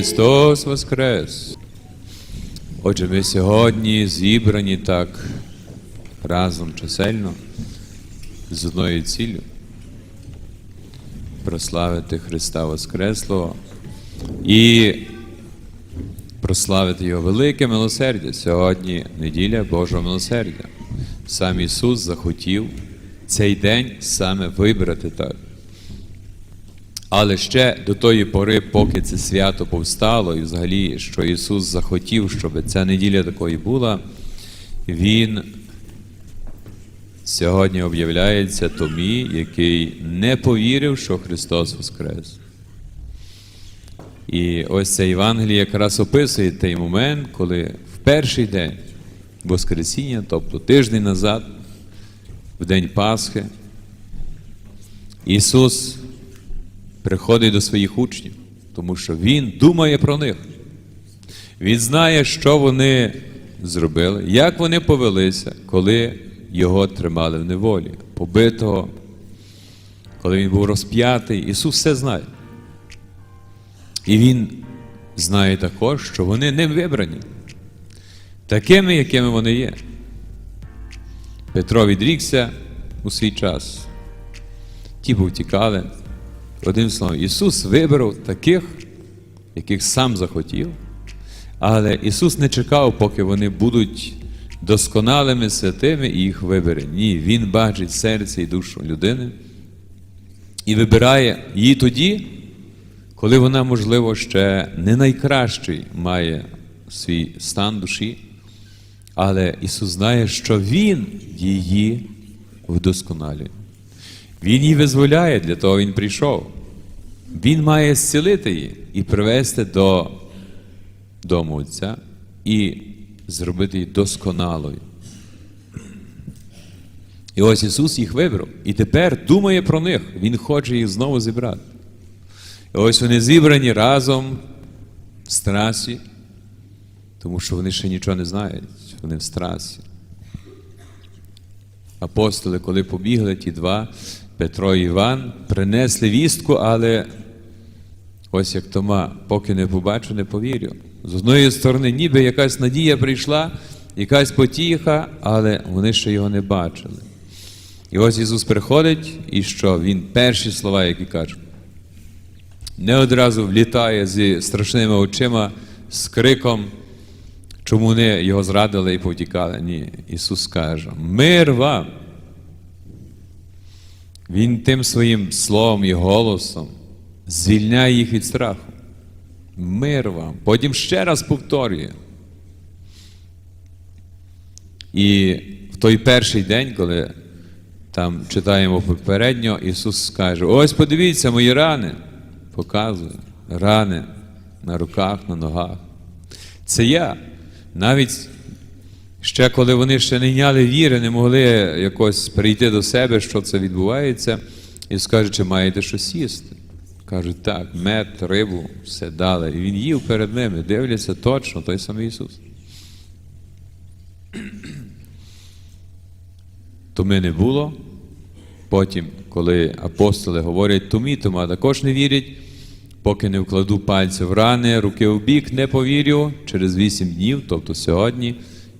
Христос Воскрес! Отже, ми сьогодні зібрані так разом чисельно з одною ціллю прославити Христа Воскреслого і прославити Його велике милосердя. Сьогодні неділя Божого милосердя. Сам Ісус захотів цей день саме вибрати так. Але ще до тої пори, поки це свято повстало, і взагалі, що Ісус захотів, щоб ця неділя такою була, Він сьогодні об'являється Томі, який не повірив, що Христос Воскрес. І ось це Євангеліє якраз описує той момент, коли в перший день Воскресіння, тобто тиждень назад, в день Пасхи, Ісус приходить до своїх учнів, тому що Він думає про них. Він знає, що вони зробили, як вони повелися, коли його тримали в неволі, побитого, коли він був розп'ятий. Ісус все знає. І Він знає також, що вони ним вибрані, такими, якими вони є. Петро відрікся у свій час. Ті повтікали. Одним словом, Ісус вибрав таких, яких сам захотів, але Ісус не чекав, поки вони будуть досконалими святими і їх вибере. Ні, Він бачить серце і душу людини і вибирає її тоді, коли вона, можливо, ще не найкращий має свій стан душі, але Ісус знає, що Він її вдосконалює. Він її визволяє, для того Він прийшов. Він має зцілити її і привести до дому Отця і зробити її досконалою. І ось Ісус їх вибрав. І тепер думає про них. Він хоче їх знову зібрати. І ось вони зібрані разом в страсі, тому що вони ще нічого не знають, вони в страсі. Апостоли, коли побігли ті два, Петро і Іван, принесли вістку, але ось як Тома, поки не побачу, не повірю. З одної сторони, ніби якась надія прийшла, якась потіха, але вони ще його не бачили. І ось Ісус приходить, і що? Він перші слова, які каже, не одразу влітає зі страшними очима, з криком, чому вони його зрадили і повтікали. Ні, Ісус каже, мир вам. Він тим своїм словом і голосом звільняє їх від страху. Мир вам. Потім ще раз повторює. І в той перший день, коли там читаємо попередньо, Ісус скаже: ось подивіться мої рани. Показує рани на руках, на ногах. Це я. Навіть ще коли вони ще не йняли віри, не могли якось прийти до себе, що це відбувається, і скаже, чи маєте щось їсти. Кажуть, так, мед, рибу, все дали. І він їв перед ними, дивляться точно той самий Ісус. Томи не було. Потім, коли апостоли говорять Томі, Тома також не вірять, поки не вкладу пальці в рани, руки в бік, не повірю, через вісім днів, тобто сьогодні,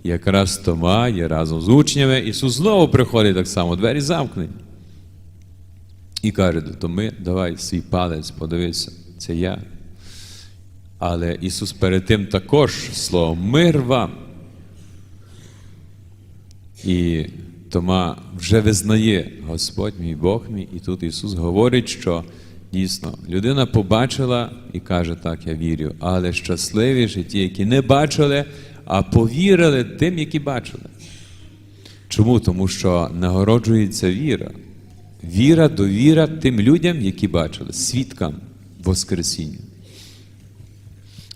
якраз Тома є разом з учнями, Ісус знову приходить так само, двері замкнені. І каже до Томи, давай свій палець, подивися, це я. Але Ісус перед тим також слово мир вам. І Тома вже визнає Господь мій Бог мій, і тут Ісус говорить, що дійсно людина побачила і каже, так, я вірю, але щасливі ті, які не бачили, а повірили тим, які бачили. Чому? Тому що нагороджується віра. Віра довіра тим людям, які бачили, свідкам Воскресіння.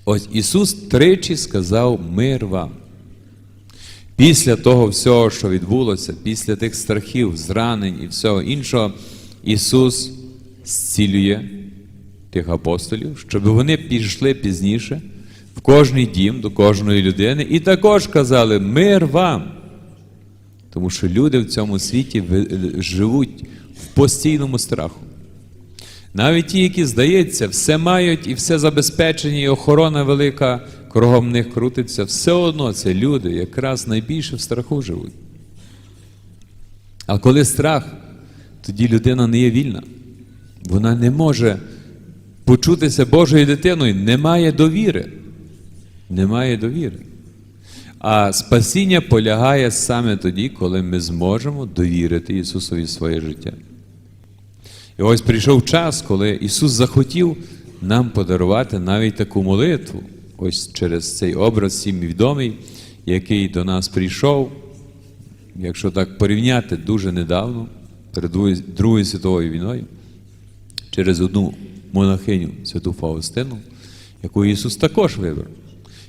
Ось Ісус тричі сказав мир вам. Після того всього, що відбулося, після тих страхів, зранень і всього іншого, Ісус зцілює тих апостолів, щоб вони пішли пізніше кожний дім до кожної людини і також казали мир вам. Тому що люди в цьому світі живуть в постійному страху. Навіть ті, які, здається, все мають і все забезпечені, і охорона велика кругом них крутиться, все одно це люди якраз найбільше в страху живуть. А коли страх, тоді людина не є вільна. Вона не може почутися Божою дитиною, немає довіри. Немає довіри. А спасіння полягає саме тоді, коли ми зможемо довірити Ісусові своє життя. І ось прийшов час, коли Ісус захотів нам подарувати навіть таку молитву, ось через цей образ всім відомий, який до нас прийшов, якщо так порівняти дуже недавно, перед Другою- світовою війною, через одну монахиню, святу Фаустину, яку Ісус також вибрав.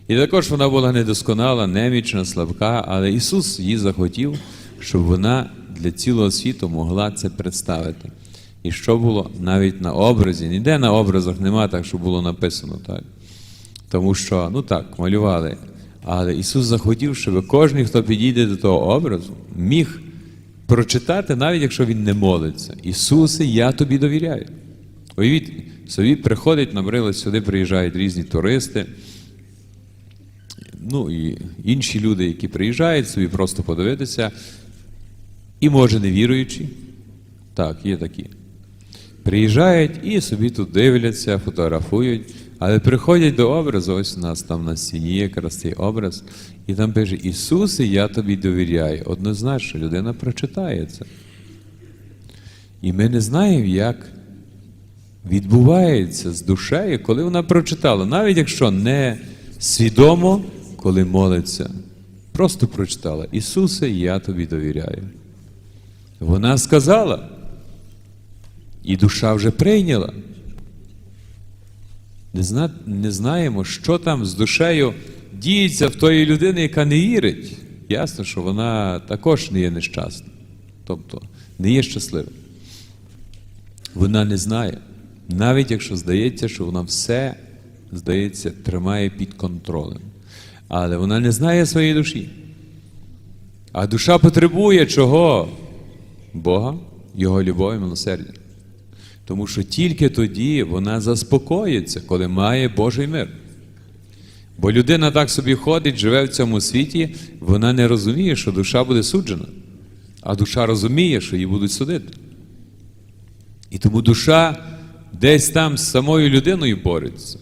І також вона була недосконала, немічна, слабка, але Ісус її захотів, щоб вона для цілого світу могла це представити. І що було навіть на образі, ніде на образах нема так, що було написано, так? Тому що, ну так, малювали. Але Ісус захотів, щоб кожен, хто підійде до того образу, міг прочитати, навіть якщо він не молиться. Ісусе, я тобі довіряю. Уявіть, собі приходить, наприклад, сюди приїжджають різні туристи, ну і інші люди, які приїжджають собі просто подивитися, і може не віруючі, так, є такі. Приїжджають і собі тут дивляться, фотографують, але приходять до образу, ось у нас там на стіні якраз цей образ, і там пише: Ісусе, я тобі довіряю. Однозначно, людина прочитає це. І ми не знаємо, як відбувається з душею, коли вона прочитала, навіть якщо не свідомо, коли молиться, просто прочитала: Ісусе, я тобі довіряю. Вона сказала, і душа вже прийняла. Не, зна, не знаємо, що там з душею діється в тої людини, яка не вірить. Ясно, що вона також не є нещасна, тобто не є щаслива. Вона не знає, навіть якщо здається, що вона все, здається, тримає під контролем. Але вона не знає своєї душі. А душа потребує чого? Бога, Його любові, милосердя. Тому що тільки тоді вона заспокоїться, коли має Божий мир. Бо людина так собі ходить, живе в цьому світі, вона не розуміє, що душа буде суджена, а душа розуміє, що її будуть судити. І тому душа десь там з самою людиною бореться.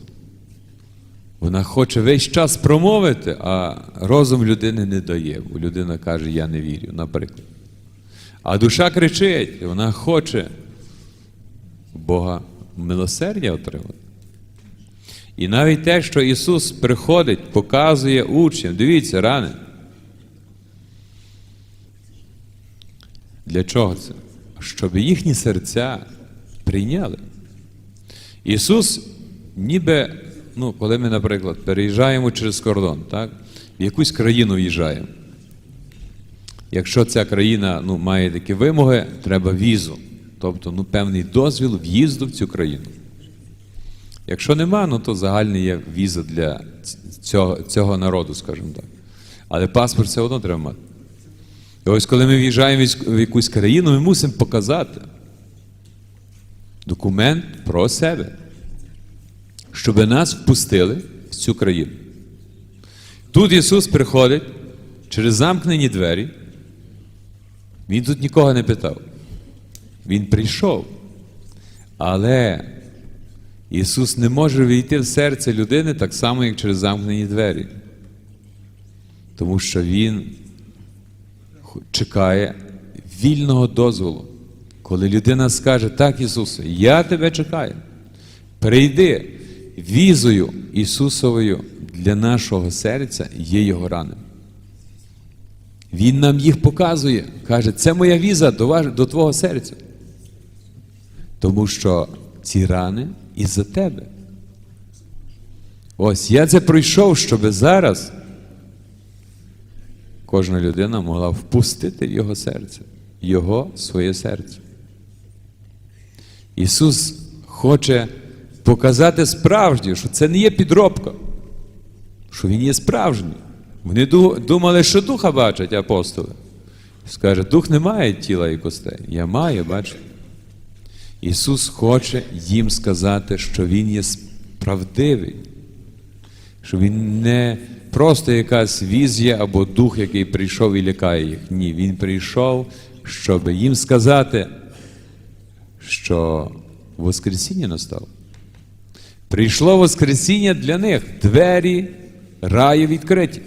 Вона хоче весь час промовити, а розум людини не дає, бо людина каже, я не вірю, наприклад. А душа кричить, вона хоче Бога милосердя отримати. І навіть те, що Ісус приходить, показує учням, дивіться, рани. Для чого це? Щоб їхні серця прийняли. Ісус, ніби, ну, коли ми, наприклад, переїжджаємо через кордон, так? в якусь країну в'їжджаємо. Якщо ця країна ну, має такі вимоги, треба візу, тобто ну, певний дозвіл в'їзду в цю країну. Якщо нема, ну то загальний є віза для цього, цього народу, скажімо так. Але паспорт все одно треба мати. І ось коли ми в'їжджаємо в якусь країну, ми мусимо показати документ про себе, щоб нас впустили в цю країну. Тут Ісус приходить через замкнені двері. Він тут нікого не питав. Він прийшов. Але Ісус не може війти в серце людини так само, як через замкнені двері. Тому що Він чекає вільного дозволу. Коли людина скаже, так, Ісусе, я тебе чекаю. Прийди візою Ісусовою для нашого серця є Його рани. Він нам їх показує, каже, це моя віза до, ваш, до твого серця. Тому що ці рани із-за тебе. Ось я це пройшов, щоб зараз кожна людина могла впустити в його серце, його своє серце. Ісус хоче показати справжнє, що це не є підробка, що Він є справжній. Вони думали, що духа бачать апостоли. Скаже, дух не має тіла і костей. Я маю, бачите. Ісус хоче їм сказати, що Він є справдивий, що Він не просто якась візія або дух, який прийшов і лякає їх. Ні, Він прийшов, щоб їм сказати, що Воскресіння настало. Прийшло Воскресіння для них, двері раю відкриті.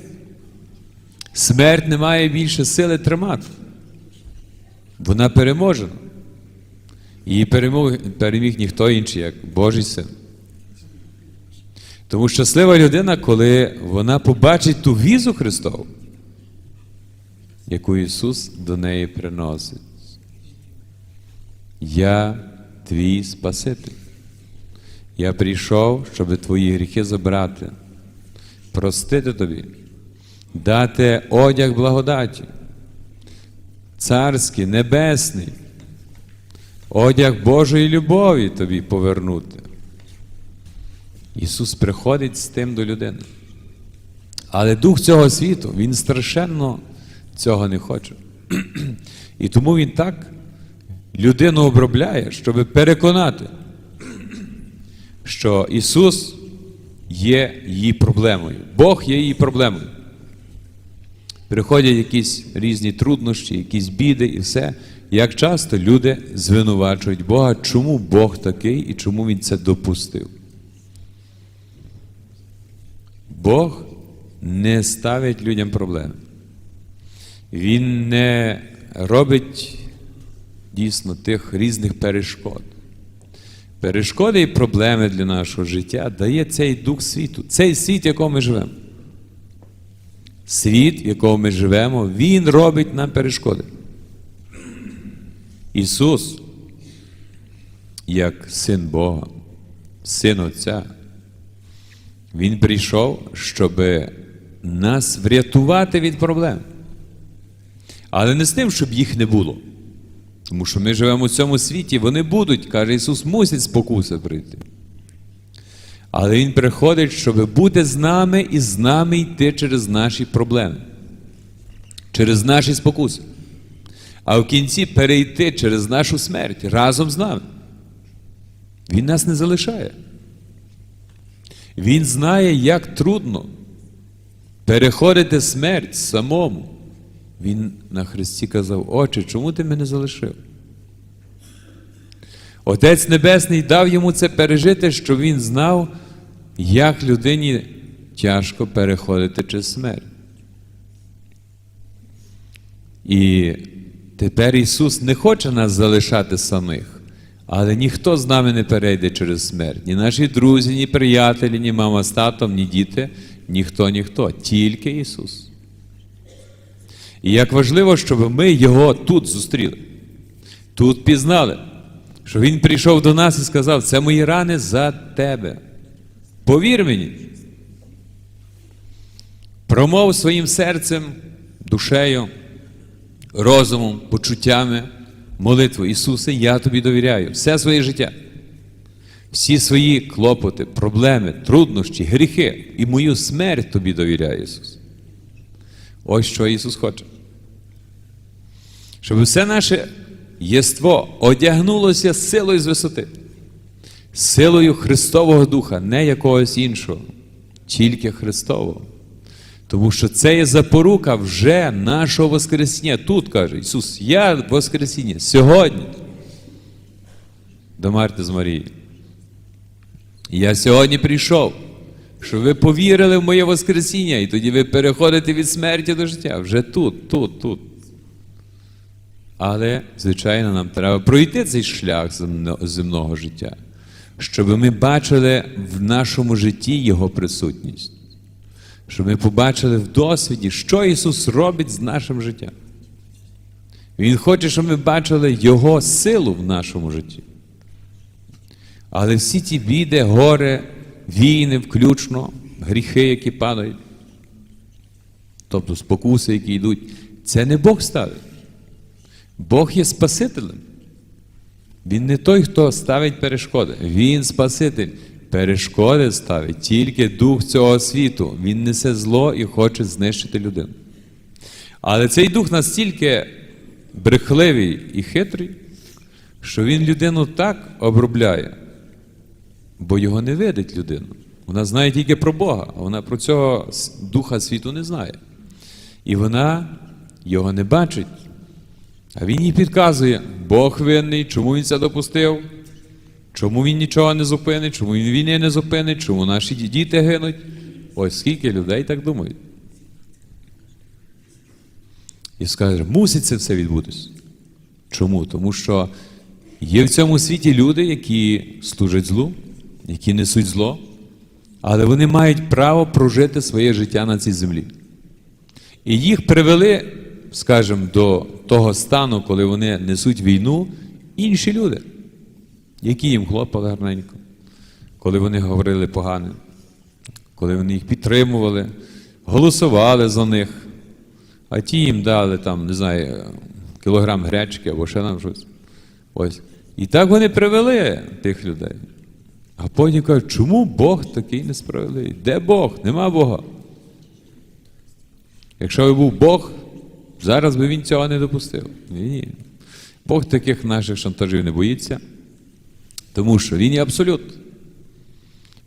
Смерть не має більше сили тримати. Вона переможена. Її перемог, переміг ніхто інший, як Божий син. Тому щаслива людина, коли вона побачить ту візу Христову, яку Ісус до неї приносить. Я твій Спаситель. Я прийшов, щоб твої гріхи забрати, простити тобі, дати одяг благодаті, царський, небесний, одяг Божої любові тобі повернути. Ісус приходить з тим до людини. Але дух цього світу, він страшенно цього не хоче. І тому він так людину обробляє, щоб переконати, що Ісус є її проблемою. Бог є її проблемою. Приходять якісь різні труднощі, якісь біди і все. Як часто люди звинувачують Бога, чому Бог такий і чому Він це допустив? Бог не ставить людям проблеми. Він не робить дійсно тих різних перешкод. Перешкоди і проблеми для нашого життя дає цей дух світу, цей світ, в якому ми живемо. Світ, в якому ми живемо, Він робить нам перешкоди. Ісус, як син Бога, син Отця, Він прийшов, щоб нас врятувати від проблем. Але не з тим, щоб їх не було. Тому що ми живемо у цьому світі, вони будуть, каже Ісус, мусять спокуси прийти. Але Він приходить, щоб бути з нами і з нами йти через наші проблеми, через наші спокуси. А в кінці перейти через нашу смерть разом з нами. Він нас не залишає. Він знає, як трудно переходити смерть самому. Він на Христі казав, Отче, чому ти мене залишив? Отець Небесний дав йому це пережити, що він знав, як людині тяжко переходити через смерть. І тепер Ісус не хоче нас залишати самих, але ніхто з нами не перейде через смерть. Ні наші друзі, ні приятелі, ні мама з татом, ні діти, ніхто, ніхто, тільки Ісус. І як важливо, щоб ми Його тут зустріли, тут пізнали, що Він прийшов до нас і сказав, це мої рани за тебе. Повір мені. Промов своїм серцем, душею, розумом, почуттями, молитву. Ісусе, я тобі довіряю все своє життя. Всі свої клопоти, проблеми, труднощі, гріхи і мою смерть тобі довіряю, Ісус. Ось що Ісус хоче. Щоб все наше єство одягнулося силою з висоти, силою Христового Духа, не якогось іншого, тільки Христового. Тому що це є запорука вже нашого Воскресіння. Тут каже Ісус, я Воскресіння сьогодні. До Марти з Марії. Я сьогодні прийшов, щоб ви повірили в моє Воскресіння, і тоді ви переходите від смерті до життя. Вже тут, тут, тут. Але, звичайно, нам треба пройти цей шлях земного життя, щоб ми бачили в нашому житті Його присутність, щоб ми побачили в досвіді, що Ісус робить з нашим життям. Він хоче, щоб ми бачили Його силу в нашому житті. Але всі ті біди, горе, війни, включно, гріхи, які падають, тобто спокуси, які йдуть, це не Бог ставить. Бог є Спасителем. Він не той, хто ставить перешкоди. Він Спаситель. Перешкоди ставить тільки дух цього світу. Він несе зло і хоче знищити людину. Але цей дух настільки брехливий і хитрий, що він людину так обробляє, бо його не видить людина. Вона знає тільки про Бога, а вона про цього духа світу не знає. І вона його не бачить. А він їй підказує, Бог винний, чому він це допустив, чому він нічого не зупинить, чому він війни не зупинить, чому наші діти гинуть. Ось скільки людей так думають. І скаже, мусить це все відбутися. Чому? Тому що є в цьому світі люди, які служать злу, які несуть зло, але вони мають право прожити своє життя на цій землі. І їх привели, скажімо, до того стану, коли вони несуть війну, інші люди, які їм хлопали гарненько, коли вони говорили погане, коли вони їх підтримували, голосували за них, а ті їм дали там, не знаю, кілограм гречки або ще нам щось. Ось. І так вони привели тих людей. А потім кажуть, чому Бог такий несправедливий? Де Бог? Нема Бога. Якщо би був Бог, зараз би він цього не допустив. Ні. Бог таких наших шантажів не боїться, тому що він є абсолют.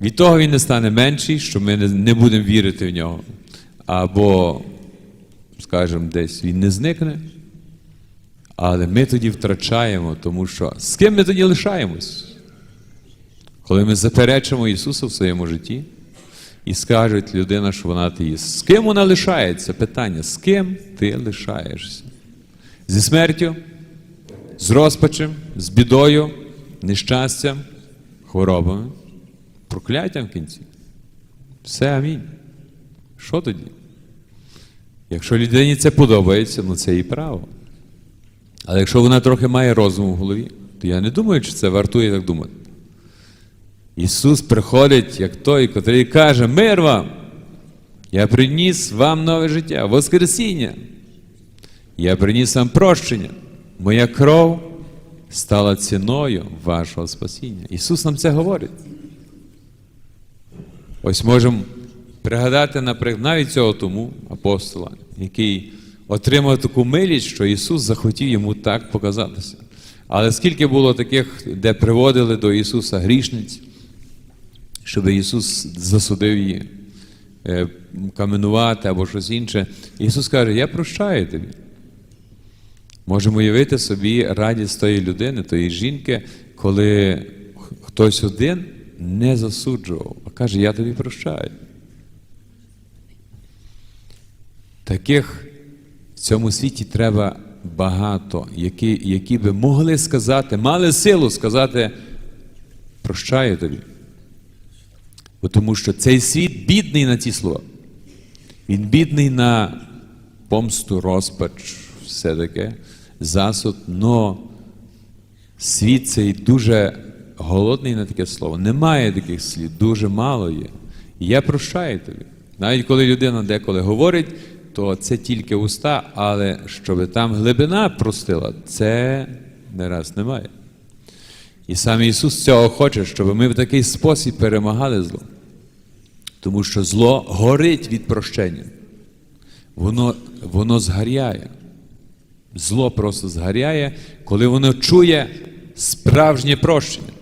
Від того він не стане менший, що ми не будемо вірити в нього. Або, скажімо, десь він не зникне. Але ми тоді втрачаємо, тому що з ким ми тоді лишаємось? Коли ми заперечимо Ісуса в своєму житті і скажуть людина, що вона атеїст. З ким вона лишається? Питання, з ким ти лишаєшся? Зі смертю, з розпачем, з бідою, нещастям, хворобами, прокляттям в кінці. Все амінь. Що тоді? Якщо людині це подобається, ну це її право. Але якщо вона трохи має розуму в голові, то я не думаю, чи це вартує так думати. Ісус приходить, як той, котрий каже: Мир вам! Я приніс вам нове життя, Воскресіння. Я приніс вам прощення. Моя кров стала ціною вашого спасіння. Ісус нам це говорить. Ось можемо пригадати, наприклад, навіть цього тому апостола, який отримав таку милість, що Ісус захотів йому так показатися. Але скільки було таких, де приводили до Ісуса грішниць, щоб Ісус засудив її е, каменувати або щось інше. Ісус каже, я прощаю тобі. Можемо уявити собі радість тої людини, тої жінки, коли хтось один не засуджував, а каже, я тобі прощаю. Таких в цьому світі треба багато, які, які би могли сказати, мали силу сказати, прощаю тобі. Бо Тому що цей світ бідний на ці слова. Він бідний на помсту, розпач, все таке, засуд, но світ цей дуже голодний на таке слово. Немає таких слів, дуже мало є. І я прощаю тобі. Навіть коли людина деколи говорить, то це тільки уста, але щоб там глибина простила, це не раз немає. І саме Ісус цього хоче, щоб ми в такий спосіб перемагали зло. Тому що зло горить від прощення. Воно, воно згаряє. Зло просто згаряє, коли воно чує справжнє прощення.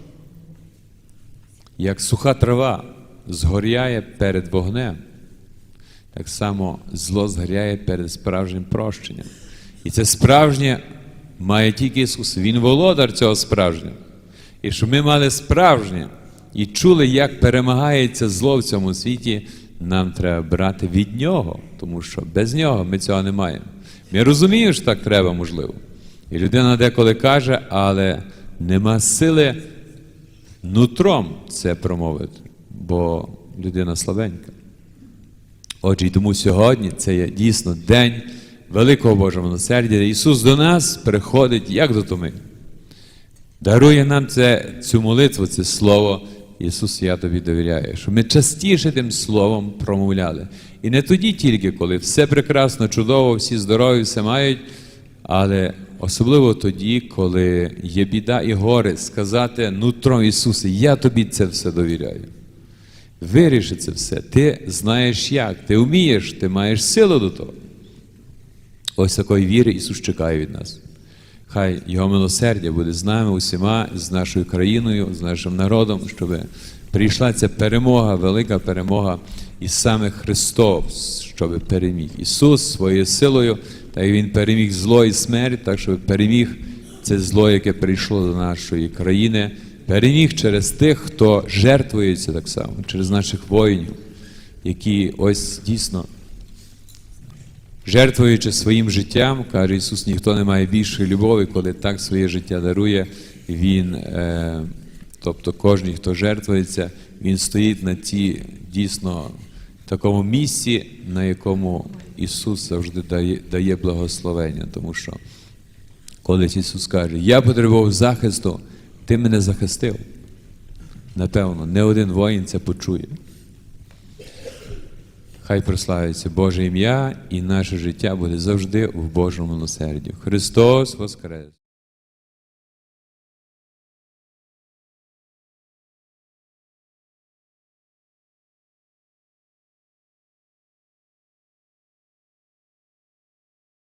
Як суха трава згоряє перед вогнем, так само зло згоряє перед справжнім прощенням. І це справжнє має тільки Ісус. Він володар цього справжнього. І щоб ми мали справжнє і чули, як перемагається зло в цьому світі, нам треба брати від нього, тому що без нього ми цього не маємо. Ми розуміємо, що так треба, можливо. І людина деколи каже, але нема сили нутром це промовити, бо людина слабенька. Отже, і тому сьогодні це є дійсно день великого Божого милосердя. Ісус до нас приходить як до туми. Дарує нам це, цю молитву, це слово. Ісус, я тобі довіряю, щоб ми частіше тим словом промовляли. І не тоді тільки, коли все прекрасно, чудово, всі здорові, все мають, але особливо тоді, коли є біда і горе, сказати нутром Ісусе, я тобі це все довіряю. Виріши це все. Ти знаєш як, ти вмієш, ти маєш силу до того. Ось такої віри Ісус чекає від нас. Хай Його милосердя буде з нами усіма, з нашою країною, з нашим народом, щоб прийшла ця перемога, велика перемога, і саме Христос, щоб переміг. Ісус своєю силою, та й Він переміг зло і смерть, так щоб переміг це зло, яке прийшло до нашої країни, переміг через тих, хто жертвується так само, через наших воїнів, які ось дійсно Жертвуючи своїм життям, каже Ісус, ніхто не має більшої любові, коли так своє життя дарує. Він, е, тобто кожен, хто жертвується, він стоїть на ті дійсно такому місці, на якому Ісус завжди дає, дає благословення. Тому що колись Ісус каже, я потребував захисту, ти мене захистив. Напевно, не один воїн це почує. Хай прославиться Боже ім'я, і наше життя буде завжди в Божому милосерді. Христос Воскрес!